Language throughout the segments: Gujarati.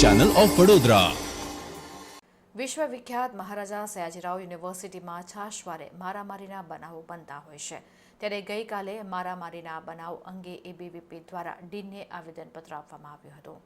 ચેનલ ઓફ વડોદરા વિશ્વવિખ્યાત મહારાજા સયાજીરાવ યુનિવર્સિટીમાં છાશવારે મારામારીના બનાવો બનતા હોય છે. ત્યારે ગઈકાલે મારામારીના બનાવ અંગે એબીવીપી દ્વારા ડીનને આવેદનપત્ર આપવામાં આવ્યું હતું.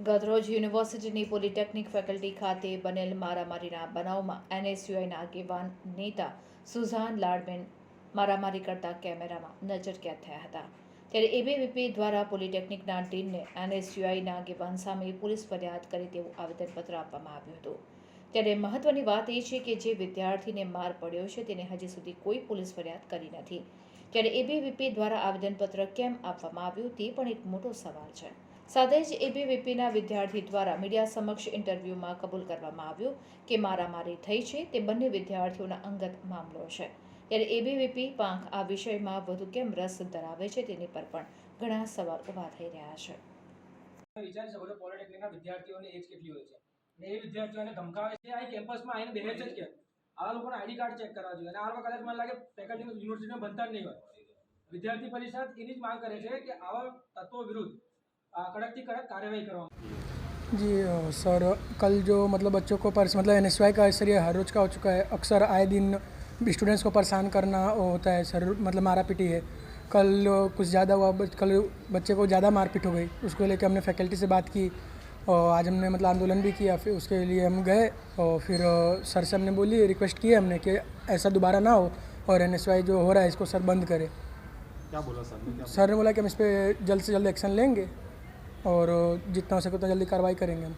ગતરોજ યુનિવર્સિટીની પોલિટેકનિક ફેકલ્ટી ખાતે બનેલ મારામારીના બનાવમાં એનએસયુઆઈના આગેવાન નેતા સુઝાન લાડમેન મારામારી કરતા કેમેરામાં નજરકેદ થયા હતા. ત્યારે એબીવીપી દ્વારા પોલિટેકનિકના ડીનને એનએસયુઆઈના આગેવાન સામે પોલીસ ફરિયાદ કરી તેવું આવેદનપત્ર આપવામાં આવ્યું હતું. ત્યારે મહત્વની વાત એ છે કે જે વિદ્યાર્થીને માર પડ્યો છે તેને હજી સુધી કોઈ પોલીસ ફરિયાદ કરી નથી. ત્યારે એબીવીપી દ્વારા આવેદનપત્ર કેમ આપવામાં આવ્યું તે પણ એક મોટો સવાલ છે. સાથે જ એબીવીપીના વિદ્યાર્થી દ્વારા મીડિયા સમક્ષ ઇન્ટરવ્યૂમાં કબૂલ કરવામાં આવ્યું કે મારામારી થઈ છે તે બંને વિદ્યાર્થીઓના અંગત મામલો છે. ત્યારે એબીવીપી પાંખ આ વિષયમાં વધુ કેમ રસ ધરાવે છે તેની પર પણ ઘણા સવાલ ઊભા થઈ રહ્યા છે તમે વિચારી શકો છો પોલિટેકનિકના વિદ્યાર્થીઓની એજ કેટલી હોય છે અને એ વિદ્યાર્થીઓને ધમકાવે છે આ કેમ્પસમાં આવીને બેસે છે જ કે આવા લોકોને આઈડી કાર્ડ ચેક કરવા જોઈએ અને આ લોકો કદાચ મને લાગે ફેકલ્ટી યુનિવર્સિટીમાં બનતા જ નહીં હોય વિદ્યાર્થી પરિષદ એની જ માંગ કરે છે કે આવા તત્વો વિરુદ્ધ અ, કડકથી કડક કાર્યવાહી કરવામાં जी अ, सर कल जो मतलब बच्चों को पर्स मतलब एन का सर ये हर रोज़ का हो चुका है अक्सर आए दिन स्टूडेंट्स को परेशान करना होता है सर मतलब मारा पीटी है। कल कुछ ज़्यादा हुआ कल बच्चे को ज़्यादा मारपीट हो गई। उसको लेकर हमने फैकल्टी से बात की और आज हमने मतलब आंदोलन भी किया फिर उसके लिए हम गए और फिर सर से हमने बोली रिक्वेस्ट की हमने कि ऐसा दोबारा ना हो और एनएसवाई जो हो रहा है इसको सर बंद करे। क्या बोला सर ने? क्या सर ने बोला कि हम इस पर जल्द से जल्द एक्शन लेंगे और जितना हो सके उतना जल्दी कार्रवाई करेंगे हम।